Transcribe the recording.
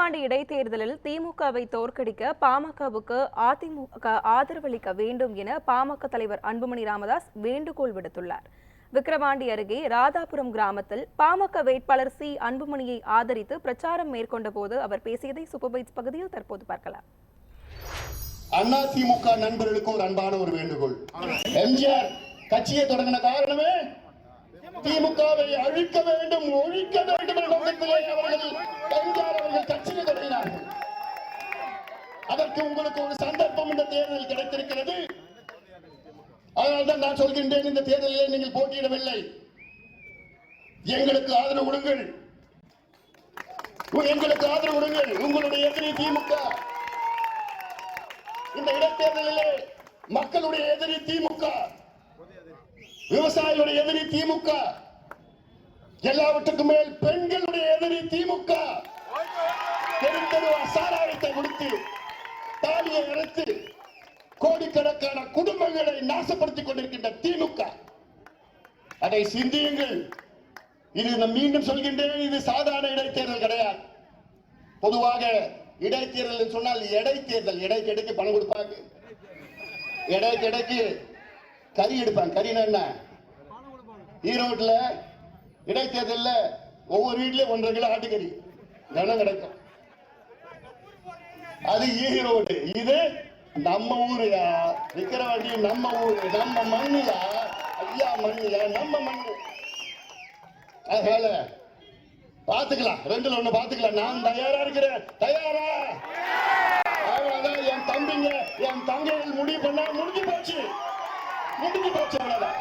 விக்கிரவாண்டி இடைத்தேர்தலில் திமுகவை தோற்கடிக்க பாமகவுக்கு அதிமுக ஆதரவளிக்க வேண்டும் என பாமக தலைவர் அன்புமணி ராமதாஸ் வேண்டுகோள் விடுத்துள்ளார். விக்கிரவாண்டி அருகே ராதாபுரம் கிராமத்தில் பாமக வேட்பாளர் சி. அன்புமணியை ஆதரித்து பிரச்சாரம் மேற்கொண்ட போது அவர் பேசியதை சூப்பர்வைஸ் பகுதியில் தற்போது பார்க்கலாம். அண்ணா திமுக நண்பர்களுக்கு ஒரு அன்பான ஒரு வேண்டுகோள். எம்ஜிஆர் கட்சியை தொடங்கின காரணமே திமுகவை அழிக்க வேண்டும் ஒழிக்க வேண்டும் அதற்கு உங்களுக்கு ஒரு சந்தர்ப்பம் இந்த தேர்தலில் கிடைத்திருக்கிறது. அதனால்தான் நான் சொல்கின்றேன் இந்த தேர்தலிலே நீங்கள் போட்டியிடவில்லை. எங்களுக்கு ஆதரவு கொடுங்கள். எங்களுக்கு ஆதரவு கொடுங்கள். உங்களுடைய எதிரி திமுக. இந்த இடைத்தேர்தலிலே மக்களுடைய எதிரி திமுக விவசாயிகளுடைய எதிரி திமுக எல்லாவற்றுக்கும் மேல் பெண்களுடைய எதிரி திமுக தெரு தெரு சாராயத்தை கொடுத்து தாலியை அழைத்து கோடிக்கணக்கான குடும்பங்களை நாசப்படுத்திக் கொண்டிருக்கின்ற திமுக. அதை சிந்தியுங்கள். இது நான் மீண்டும் சொல்கின்றேன் இது சாதாரண இடைத்தேர்தல் கிடையாது. பொதுவாக இடைத்தேர்தல் சொன்னால் இடைத்தேர்தல். இடை கிடைக்கு பணம் கொடுப்பாங்க. இடை கிடைக்கு கறி எடுப்பாங்க. கறினா என்ன? ஈரோட்டில் இடைத்தேர்தலில் ஒவ்வொரு வீட்லயும் ஒன்றரை கிலோ ஆட்டுக்கறி. தினம் கிடைக்கும். அது ஈரோடு இது நம்ம ஊருயா விக்கிரவாண்டி நம்ம ஊரு. நம்ம மண்ணுயா ஐயா மண்ணுயா நம்ம மண்ணு. அதனால பாத்துக்கலாம். ரெண்டுல ஒண்ணு பாத்துக்கலாம். நான் தயாரா இருக்கிறேன். தயாரா? அவ்வளவுதான். என் தம்பிங்க என் தங்கைகள் முடிவு பண்ணா முடிஞ்சு போச்சு. முடிஞ்சு போச்சு அவ்வளவுதான்.